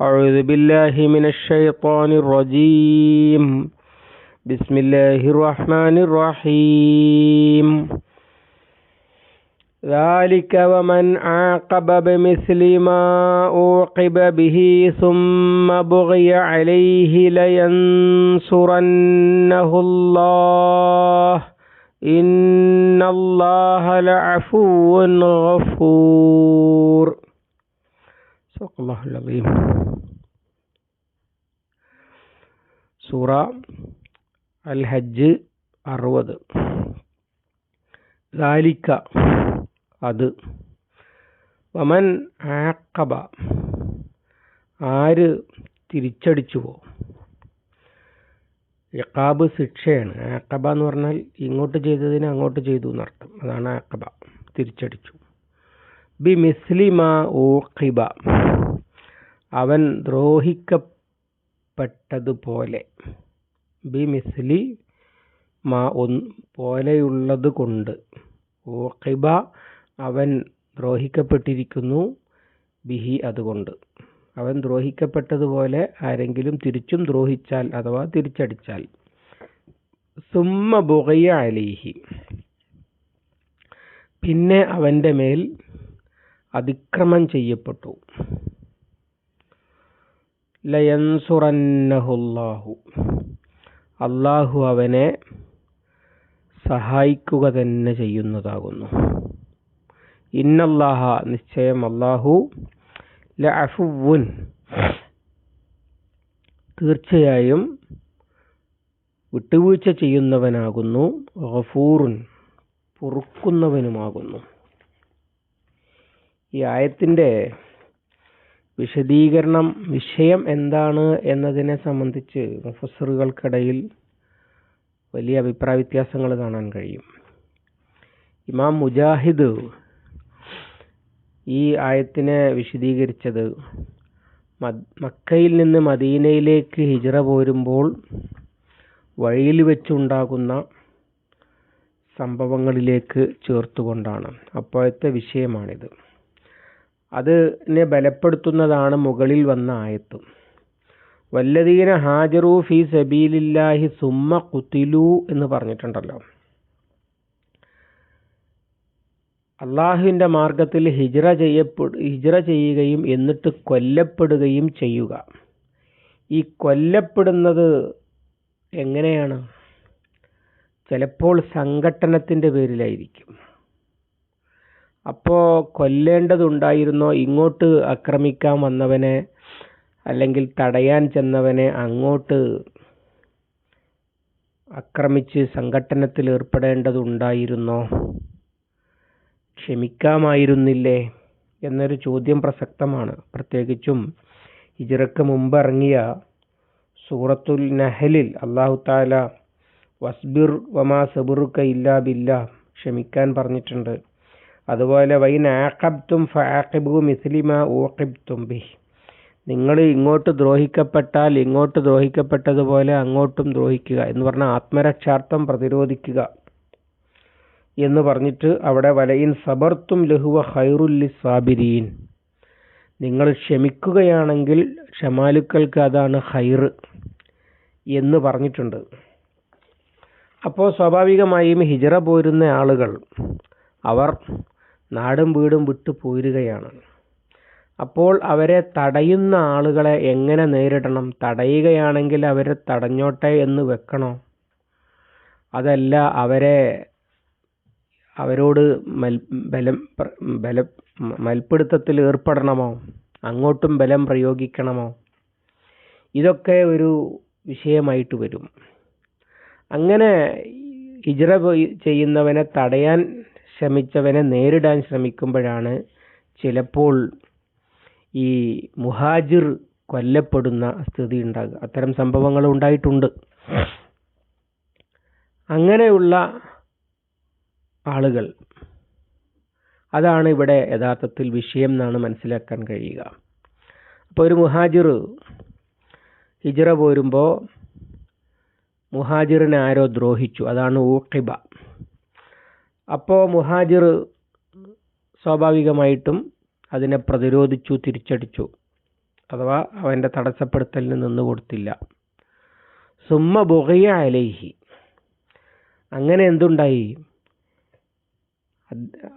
أعوذ بالله من الشيطان الرجيم. بسم الله الرحمن الرحيم. ذلك ومن عاقب بمثل ما أوقب به ثم بغي عليه لينصرنه الله. إن الله لعفو غفور. സോക്കല്ലാഹുൽ അലീം സൂറ അൽ ഹജ്ജ് അറുപത്. ലാലിക്ക അത്. വമൻ ആക്കബ ആര് തിരിച്ചടിച്ചുവോ ഇക്കാബ് ശിക്ഷയാണ്. ആക്കബ എന്ന് പറഞ്ഞാൽ ഇങ്ങോട്ട് ചെയ്തതിന് അങ്ങോട്ട് ചെയ്തു എന്നർത്ഥം. അതാണ് ആക്കബ തിരിച്ചടിച്ചു. ബി മിസ്ലിമ ഓഖിബ അവൻ ദ്രോഹിക്കപ്പെട്ടതുപോലെ ബി മിസ്ലി മാ ഒന്ന് പോലെയുള്ളത് കൊണ്ട് ഊഖിബ അവൻ ദ്രോഹിക്കപ്പെട്ടിരിക്കുന്നു ബിഹി അതുകൊണ്ട്. അവൻ ദ്രോഹിക്കപ്പെട്ടതുപോലെ ആരെങ്കിലും തിരിച്ചും ദ്രോഹിച്ചാൽ അഥവാ തിരിച്ചടിച്ചാൽ. സുമ്മ ബുഗയ അലീഹി. പിന്നെ അവന്റെ മേൽ അതിക്രമം ചെയ്യപ്പെട്ടു. ലയൻസുറന്നഹുല്ലാഹു. അള്ളാഹു അവനെ സഹായിക്കുക തന്നെ ചെയ്യുന്നതാകുന്നു. ഇന്നല്ലാഹ നിശ്ചയം അള്ളാഹു ലഅഫുവുൻ തീർച്ചയായും വിട്ടുവീഴ്ച ചെയ്യുന്നവനാകുന്നു ഗഫൂറുൻ പൊറുക്കുന്നവനുമാകുന്നു. ഈ ആയത്തിന്റെ വിശദീകരണം വിഷയം എന്താണ് എന്നതിനെ സംബന്ധിച്ച് മുഫസറുകൾക്കിടയിൽ വലിയ അഭിപ്രായ വ്യത്യാസങ്ങൾ കാണാൻ കഴിയും. ഇമാം മുജാഹിദ് ഈ ആയത്തിനെ വിശദീകരിച്ചത് മക്കയിൽ നിന്ന് മദീനയിലേക്ക് ഹിജറ പോരുമ്പോൾ വഴിയിൽ വെച്ചുണ്ടാകുന്ന സംഭവങ്ങളിലേക്ക് ചേർത്തുകൊണ്ടാണ്. അപ്പോഴത്തെ വിഷയമാണിത്. അതിനെ ബലപ്പെടുത്തുന്നതാണ് മുകളിൽ വന്ന ആയത്ത്. വല്ലതീന ഹാജറു ഫി സബീലില്ലാഹി സുമ്മ കുത്തിലു എന്ന് പറഞ്ഞിട്ടുണ്ടല്ലോ. അള്ളാഹുവിന്റെ മാർഗത്തിൽ ഹിജ്റ ചെയ്യപ്പെടു ഹിജ്റ ചെയ്യുകയും എന്നിട്ട് കൊല്ലപ്പെടുകയും ചെയ്യുക. ഈ കൊല്ലപ്പെടുന്നത് എങ്ങനെയാണ്? ചിലപ്പോൾ സംഘട്ടനത്തിന്റെ പേരിലായിരിക്കും. അപ്പോൾ കൊല്ലേണ്ടതുണ്ടായിരുന്നോ? ഇങ്ങോട്ട് ആക്രമിക്കാൻ വന്നവനെ അല്ലെങ്കിൽ തടയാൻ ചെന്നവനെ അങ്ങോട്ട് ആക്രമിച്ച് സംഘട്ടനത്തിൽ ഏർപ്പെടേണ്ടതുണ്ടായിരുന്നോ? ക്ഷമിക്കാമായിരുന്നില്ലേ? എന്നൊരു ചോദ്യം പ്രസക്തമാണ്. പ്രത്യേകിച്ചും ഇജിറക്ക് മുമ്പ് ഇറങ്ങിയ സൂറത്തുൽ നഹലിൽ അള്ളാഹു താല വസ്ബിർ വമാ സബുറുക്ക ഇല്ലാ ബില്ല ക്ഷമിക്കാൻ പറഞ്ഞിട്ടുണ്ട്. അതുപോലെ വൈൻ ആക്കബ്തും ഫാക്കിബു മിസ്ലിമ ഊക്കിബ്തും ബി നിങ്ങൾ ഇങ്ങോട്ട് ദ്രോഹിക്കപ്പെട്ടാൽ ഇങ്ങോട്ട് ദ്രോഹിക്കപ്പെട്ടതുപോലെ അങ്ങോട്ടും ദ്രോഹിക്കുക എന്ന് പറഞ്ഞാൽ ആത്മരക്ഷാർത്ഥം പ്രതിരോധിക്കുക എന്ന് പറഞ്ഞിട്ട് അവിടെ വലയിൻ സബർത്തും ലഹുവ ഹൈറുല്ലി സാബിരീൻ നിങ്ങൾ ക്ഷമിക്കുകയാണെങ്കിൽ ക്ഷമാലുക്കൾക്ക് അതാണ് ഹൈറ് എന്ന് പറഞ്ഞിട്ടുണ്ട്. അപ്പോൾ സ്വാഭാവികമായും ഹിജറ പോരുന്ന ആളുകൾ അവർ നാടും വീടും വിട്ടു പോരുകയാണ്. അപ്പോൾ അവരെ തടയുന്ന ആളുകളെ എങ്ങനെ നേരിടണം? തടയുകയാണെങ്കിൽ അവരെ തടഞ്ഞോട്ടെ എന്ന് വെക്കണോ? അതല്ല അവരെ അവരോട് മൽ ബലം ബല മൽപ്പിടുത്തത്തിൽ ഏർപ്പെടണമോ? അങ്ങോട്ടും ബലം പ്രയോഗിക്കണമോ? ഇതൊക്കെ ഒരു വിഷയമായിട്ട് വരും. അങ്ങനെ ഹിജറ ചെയ്യുന്നവനെ തടയാൻ ശ്രമിച്ചവനെ നേരിടാൻ ശ്രമിക്കുമ്പോഴാണ് ചിലപ്പോൾ ഈ മുഹാജിർ കൊല്ലപ്പെടുന്ന സ്ഥിതി ഉണ്ടാകുക. അത്തരം സംഭവങ്ങൾ ഉണ്ടായിട്ടുണ്ട്. അങ്ങനെയുള്ള ആളുകൾ. അതാണ് ഇവിടെ യഥാർത്ഥത്തിൽ വിഷയം എന്നാണ് മനസ്സിലാക്കാൻ കഴിയുക. അപ്പോൾ ഒരു മുഹാജിർ ഹിജറ പോരുമ്പോൾ മുഹാജിറിനെ ആരോ ദ്രോഹിച്ചു. അതാണ് ഊക്കിബ അപ്പോൾ മുഹാജിർ സ്വാഭാവികമായിട്ടും അതിനെ പ്രതിരോധിച്ചു തിരിച്ചടിച്ചു. അഥവാ അവന്റെ തടസ്സപ്പെടുത്തലിന് നിന്ന് കൊടുത്തില്ല. സുമ്മ ബുഹയ അലൈഹി. അങ്ങനെ എന്തുണ്ടായി?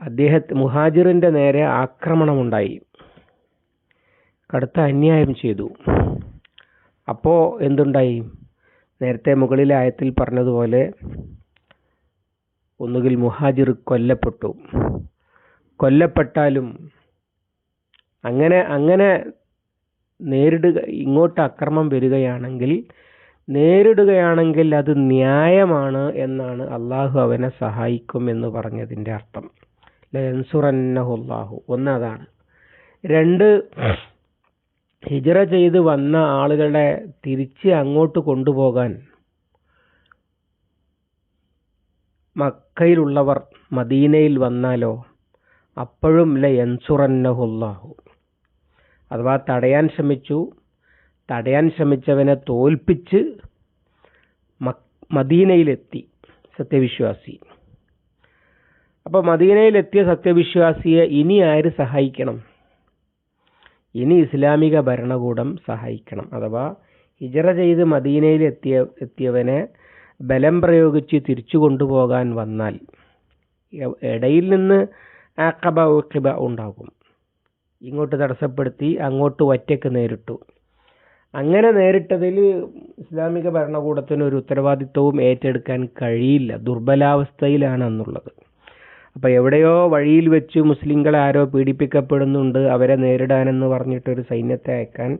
അദ്ദേഹത്തെ മുഹാജിറിന്റെ നേരെ ആക്രമണമുണ്ടായി. കടുത്ത അന്യായം ചെയ്തു. അപ്പോ എന്തുണ്ടായി? നേരത്തെ മുകളിലെ ആയത്തിൽ പറഞ്ഞതുപോലെ ഒന്നുകിൽ മുഹാജിർ കൊല്ലപ്പെട്ടു. കൊല്ലപ്പെട്ടാലും അങ്ങനെ അങ്ങനെ നേരിടുക ഇങ്ങോട്ട് അക്രമം വരികയാണെങ്കിൽ നേരിടുകയാണെങ്കിൽ അത് ന്യായമാണ് എന്നാണ് അള്ളാഹു അവനെ സഹായിക്കും എന്ന് പറഞ്ഞതിന്റെ അർത്ഥം. ലൻസുറന്നഹുല്ലാഹു ഒന്ന് അതാണ്. രണ്ട് ഹിജറ ചെയ്ത് വന്ന ആളുകളെ തിരിച്ച് അങ്ങോട്ട് കൊണ്ടുപോകാൻ മക്കയിലുള്ളവർ മദീനയിൽ വന്നാലോ? അപ്പോഴും ല യൻസുറന്നഹുല്ലാഹു. അഥവാ തടയാൻ ശ്രമിച്ചു തടയാൻ ശ്രമിച്ചവനെ തോൽപ്പിച്ച് മദീനയിലെത്തി സത്യവിശ്വാസി. അപ്പോൾ മദീനയിലെത്തിയ സത്യവിശ്വാസിയെ ഇനി ആര് സഹായിക്കണം? ഇനി ഇസ്ലാമിക ഭരണകൂടം സഹായിക്കണം. അഥവാ ഹിജറ ചെയ്ത് മദീനയിൽ എത്തിയ എത്തിയവനെ ബലം പ്രയോഗിച്ച് തിരിച്ചു കൊണ്ടുപോകാൻ വന്നാൽ ഇടയിൽ നിന്ന് ആക്കബ ഉക്കിബ ഉണ്ടാകും. ഇങ്ങോട്ട് തടസ്സപ്പെടുത്തി അങ്ങോട്ട് ഒറ്റയ്ക്ക് നേരിട്ടു. അങ്ങനെ നേരിട്ടതിൽ ഇസ്ലാമിക ഭരണകൂടത്തിന് ഒരു ഉത്തരവാദിത്വവും ഏറ്റെടുക്കാൻ കഴിയില്ല. ദുർബലാവസ്ഥയിലാണ് അന്നുള്ളത് അപ്പോൾ എവിടെയോ വഴിയിൽ വെച്ച് മുസ്ലിങ്ങളെ ആരോ പീഡിപ്പിക്കപ്പെടുന്നുണ്ട്. അവരെ നേരിടാനെന്ന് പറഞ്ഞിട്ടൊരു സൈന്യത്തെ അയക്കാൻ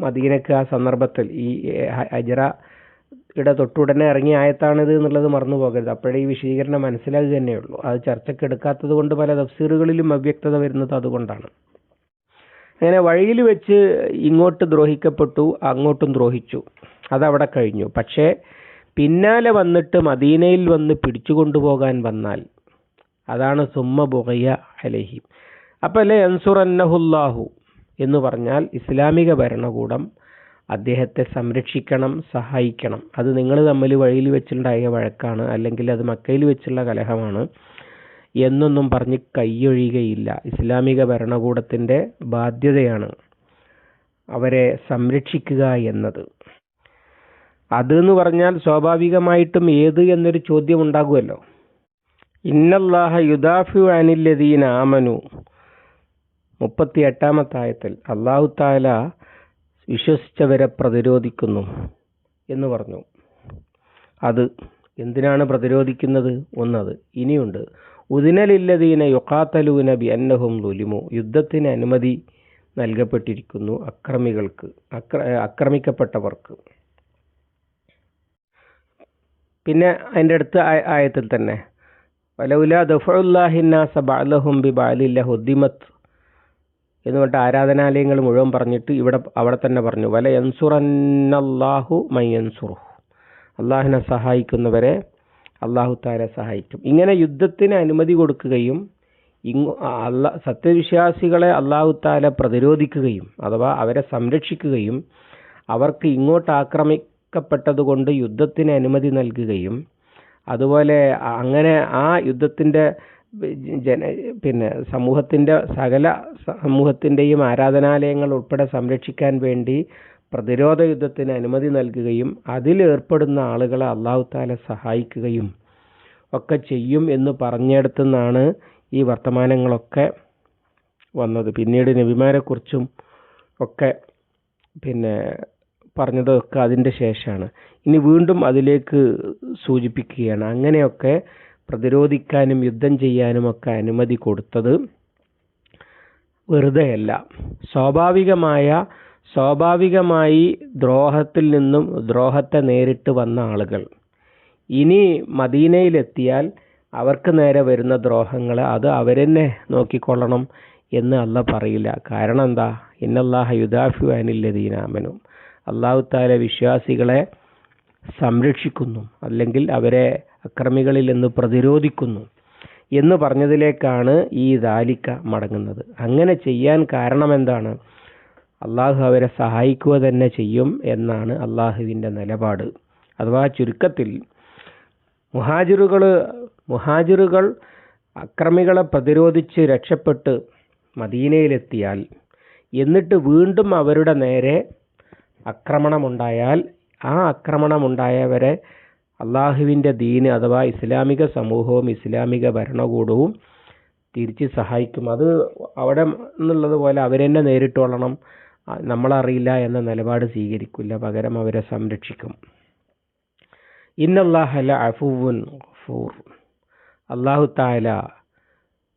മദീനക്ക് ആ സന്ദർഭത്തിൽ ഈ അജറ യുടെ തൊട്ടുടനെ ഇറങ്ങിയ ആയത്താണിത് എന്നുള്ളത് മറന്നു പോകരുത്. അപ്പോഴേ ഈ വിശദീകരണം മനസ്സിലാകുക തന്നെയുള്ളൂ. അത് ചർച്ചയ്ക്ക് എടുക്കാത്തത് കൊണ്ട് പല തഫ്സീറുകളിലും അവ്യക്തത വരുന്നത് അതുകൊണ്ടാണ്. അങ്ങനെ വഴിയിൽ വെച്ച് ഇങ്ങോട്ട് ദ്രോഹിക്കപ്പെട്ടു അങ്ങോട്ടും ദ്രോഹിച്ചു. അതവിടെ കഴിഞ്ഞു. പക്ഷേ പിന്നാലെ വന്നിട്ട് മദീനയിൽ വന്ന് പിടിച്ചു കൊണ്ടുപോകാൻ വന്നാൽ അതാണ് സുമ്മ ബുഹയ്യ അലഹിം. അപ്പം അല്ലേ അൻസുറന്നഹുല്ലാഹു എന്ന് പറഞ്ഞാൽ ഇസ്ലാമിക ഭരണകൂടം അദ്ദേഹത്തെ സംരക്ഷിക്കണം സഹായിക്കണം. അത് നിങ്ങൾ തമ്മിൽ വഴിയിൽ വെച്ചുണ്ടായ വഴക്കാണ്. അല്ലെങ്കിൽ അത് മക്കയിൽ വെച്ചുള്ള കലഹമാണ് എന്നൊന്നും പറഞ്ഞ് കൈയൊഴിയുകയില്ല ഇസ്ലാമിക ഭരണകൂടത്തിന്റെ ബാധ്യതയാണ് അവരെ സംരക്ഷിക്കുക എന്നത്. അതെന്ന് പറഞ്ഞാൽ സ്വാഭാവികമായിട്ടും ഏത് എന്നൊരു ചോദ്യം ഉണ്ടാകുമല്ലോ. ഇന്നല്ലാഹ യുദാഫു അനില്ലദീൻ ആമനു. മുപ്പത്തി എട്ടാമത്തായത്തിൽ അള്ളാഹു താല വിശ്വസിച്ചവരെ പ്രതിരോധിക്കുന്നു എന്ന് പറഞ്ഞു. അത് എന്തിനാണ് പ്രതിരോധിക്കുന്നത്? ഒന്നത് ഇനിയുണ്ട്. ഉദിനലില്ലതീന യുക്കാത്തലൂന ബി അന്നഹും ലുലിമു. യുദ്ധത്തിന് അനുമതി നൽകപ്പെട്ടിരിക്കുന്നു അക്രമികൾക്ക് അക്ര അക്രമിക്കപ്പെട്ടവർക്ക്. പിന്നെ അതിന്റെ അടുത്ത ആയത്തിൽ തന്നെ വലൗല ദഫുല്ലാഹിന്നാസ ബാലഹും ബി ബാലില്ല ഹുദ്ദിമത്ത് എന്ന് പറഞ്ഞിട്ട് ആരാധനാലയങ്ങൾ മുഴുവൻ പറഞ്ഞിട്ട് ഇവിടെ അവിടെ തന്നെ പറഞ്ഞു. വല യൻസുറന്നല്ലാഹു മയ്യൻസുറു അള്ളാഹിനെ സഹായിക്കുന്നവരെ അള്ളാഹു താരെ സഹായിക്കും. ഇങ്ങനെ യുദ്ധത്തിന് അനുമതി കൊടുക്കുകയും ഇങ്ങ് അല്ല സത്യവിശ്വാസികളെ അള്ളാഹു താല പ്രതിരോധിക്കുകയും അഥവാ അവരെ സംരക്ഷിക്കുകയും അവർക്ക് ഇങ്ങോട്ട് ആക്രമിക്കപ്പെട്ടതുകൊണ്ട് യുദ്ധത്തിന് അനുമതി നൽകുകയും അതുപോലെ അങ്ങനെ ആ യുദ്ധത്തിന്റെ ജന പിന്നെ സമൂഹത്തിന്റെ സകല സമൂഹത്തിന്റെയും ആരാധനാലയങ്ങൾ ഉൾപ്പെടെ സംരക്ഷിക്കാൻ വേണ്ടി പ്രതിരോധ യുദ്ധത്തിന് അനുമതി നൽകുകയും അതിലേർപ്പെടുന്ന ആളുകളെ അള്ളാഹു താല സഹായിക്കുകയും ഒക്കെ ചെയ്യും എന്ന് പറഞ്ഞെടുത്തുനിന്നാണ് ഈ വർത്തമാനങ്ങളൊക്കെ വന്നത്. പിന്നീട് നബിമാരെക്കുറിച്ചും ഒക്കെ പിന്നെ പറഞ്ഞതൊക്കെ അതിന്റെ ശേഷമാണ്. ഇനി വീണ്ടും അതിലേക്ക് സൂചിപ്പിക്കുകയാണ്. അങ്ങനെയൊക്കെ പ്രതിരോധിക്കാനും യുദ്ധം ചെയ്യാനും ഒക്കെ അനുമതി കൊടുത്തത് വെറുതെയല്ല. സ്വാഭാവികമായ സ്വാഭാവികമായി ദ്രോഹത്തിൽ നിന്നും ദ്രോഹത്തെ നേരിട്ട് വന്ന ആളുകൾ. ഇനി മദീനയിലെത്തിയാൽ അവർക്ക് നേരെ വരുന്ന ദ്രോഹങ്ങൾ അത് അവരെന്നെ നോക്കിക്കൊള്ളണം എന്ന് അല്ല പറയില്ല. കാരണം എന്താ? ഇന്നല്ലാഹ യുദാഫു അനില്ലദീനാമനും അള്ളാഹു താല വിശ്വാസികളെ സംരക്ഷിക്കുന്നു അല്ലെങ്കിൽ അവരെ അക്രമികളിൽ നിന്ന് പ്രതിരോധിക്കുന്നു എന്ന് പറഞ്ഞതിലേക്കാണ് ഈ ദാലിക്ക മടങ്ങുന്നത്. അങ്ങനെ ചെയ്യാൻ കാരണം എന്താണ്? അള്ളാഹു അവരെ സഹായിക്കുക തന്നെ ചെയ്യും എന്നാണ് അള്ളാഹുവിന്റെ നിലപാട്. അഥവാ ചുരുക്കത്തിൽ മുഹാജിറുകൾ മുഹാജിറുകൾ അക്രമികളെ പ്രതിരോധിച്ച് രക്ഷപ്പെട്ട് മദീനയിലെത്തിയാൽ എന്നിട്ട് വീണ്ടും അവരുടെ നേരെ ആക്രമണമുണ്ടായാൽ ആ ആക്രമണമുണ്ടായവരെ അള്ളാഹുവിന്റെ ദീന് അഥവാ ഇസ്ലാമിക സമൂഹവും ഇസ്ലാമിക ഭരണകൂടവും തിരിച്ച് സഹായിക്കും. അത് അവിടെ എന്നുള്ളത് പോലെ അവരെന്നെ നേരിട്ടോളണം. നമ്മളറിയില്ല എന്ന നിലപാട് സ്വീകരിക്കില്ല. പകരം അവരെ സംരക്ഷിക്കും. ഇന്നല്ലാഹല അഫുവുൻ ഗഫൂർ. അള്ളാഹു താല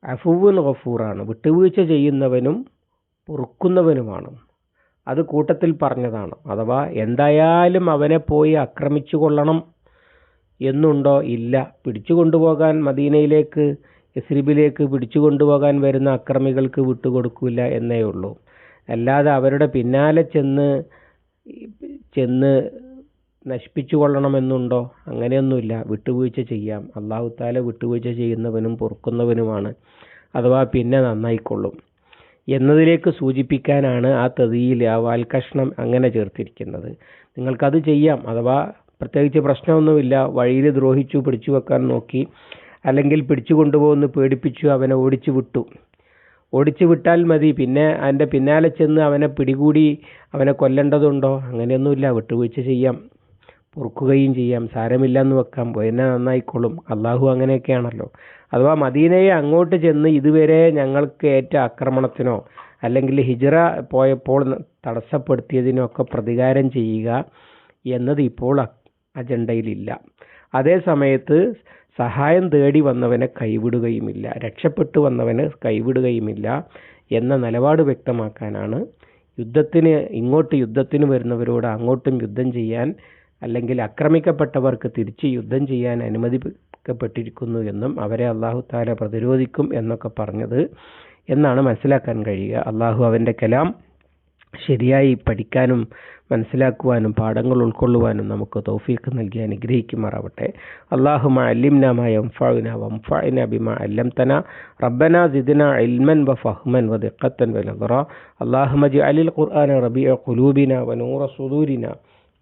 അഫുവുൻ ഗഫൂറാണ്. വിട്ടുവീഴ്ച ചെയ്യുന്നവനും പൊറുക്കുന്നവനുമാണ്. അത് കൂട്ടത്തിൽ പറഞ്ഞതാണ്. അഥവാ എന്തായാലും അവനെ പോയി ആക്രമിച്ചു കൊള്ളണം എന്നുണ്ടോ ഇല്ല. പിടിച്ചു കൊണ്ടുപോകാൻ മദീനയിലേക്ക് യസ്രിബിലേക്ക് പിടിച്ചു കൊണ്ടുപോകാൻ വരുന്ന അക്രമികൾക്ക് വിട്ടുകൊടുക്കില്ല എന്നേ ഉള്ളൂ. അല്ലാതെ അവരുടെ പിന്നാലെ ചെന്ന് ചെന്ന് നശിപ്പിച്ചു കൊള്ളണമെന്നുണ്ടോ അങ്ങനെയൊന്നുമില്ല. വിട്ടുവീഴ്ച ചെയ്യാം. അള്ളാഹു താല വിട്ടുവീഴ്ച ചെയ്യുന്നവനും പൊറുക്കുന്നവനുമാണ്. അഥവാ പിന്നെ നന്നായിക്കൊള്ളും. എന്നതിലേക്ക് സൂചിപ്പിക്കാനാണ് ആ തതിയിൽ ആ വാൽക്കഷ്ണം അങ്ങനെ ചേർത്തിരിക്കുന്നത്. നിങ്ങൾക്കത് ചെയ്യാം. അഥവാ പ്രത്യേകിച്ച് പ്രശ്നമൊന്നുമില്ല. വഴിയിൽ ദ്രോഹിച്ചു പിടിച്ചു വെക്കാൻ നോക്കി അല്ലെങ്കിൽ പിടിച്ചു കൊണ്ടുപോകുന്നു പേടിപ്പിച്ചു അവനെ ഓടിച്ചു വിട്ടു. ഓടിച്ചു വിട്ടാൽ മതി. പിന്നെ അതിന്റെ പിന്നാലെ ചെന്ന് അവനെ പിടികൂടി അവനെ കൊല്ലേണ്ടതുണ്ടോ? അങ്ങനെയൊന്നുമില്ല. വിട്ടുവീഴ്ച ചെയ്യാം. പൊറുക്കുകയും ചെയ്യാം. സാരമില്ല എന്ന് വെക്കാം എന്നെ നന്നായിക്കൊള്ളും അള്ളാഹു അങ്ങനെയൊക്കെയാണല്ലോ. അഥവാ മദീനയെ അങ്ങോട്ട് ചെന്ന് ഇതുവരെ ഞങ്ങൾക്ക് ഏറ്റ ആക്രമണത്തിനോ അല്ലെങ്കിൽ ഹിജറ പോയപ്പോൾ തടസ്സപ്പെടുത്തിയതിനോ ഒക്കെ പ്രതികാരം ചെയ്യുക എന്നത് ഇപ്പോൾ അജണ്ടയിലില്ല. അതേ സമയത്ത് സഹായം തേടി വന്നവനെ കൈവിടുകയുമില്ല. രക്ഷപ്പെട്ടു വന്നവന് കൈവിടുകയുമില്ല എന്ന നിലപാട് വ്യക്തമാക്കാനാണ് യുദ്ധത്തിന് ഇങ്ങോട്ട് യുദ്ധത്തിന് വരുന്നവരോട് അങ്ങോട്ടും യുദ്ധം ചെയ്യാൻ അല്ലെങ്കിൽ ആക്രമിക്കപ്പെട്ടവർക്ക് തിരിച്ച് യുദ്ധം ചെയ്യാൻ അനുമതിക്കപ്പെട്ടിരിക്കുന്നു എന്നും അവരെ അള്ളാഹു താല പ്രതിരോധിക്കും എന്നൊക്കെ പറഞ്ഞത് എന്നാണ് മനസ്സിലാക്കാൻ കഴിയുക. അള്ളാഹു അവന്റെ കലാം ശരിയായി പഠിക്കാനും മനസ്സിലാക്കുവാനും പാഠങ്ങൾ ഉൾക്കൊള്ളുവാനും നമുക്ക് തൗഫീഖ് നൽകി അനുഗ്രഹിക്കുമാറാവട്ടെ. അള്ളാഹുമ അല്ലിംന മംഫിന വംഫിന അല്ലം തന റബ്ബന ജിദിന ഇൽമൻ വ ഫഹ്മൻ വ ദിക്കത്തൻ വ നദറ. അള്ളാഹു മജി അലിൽ ഖുർആന റബിയ ഖുലൂബിന വ നൂറ സുദൂരിന.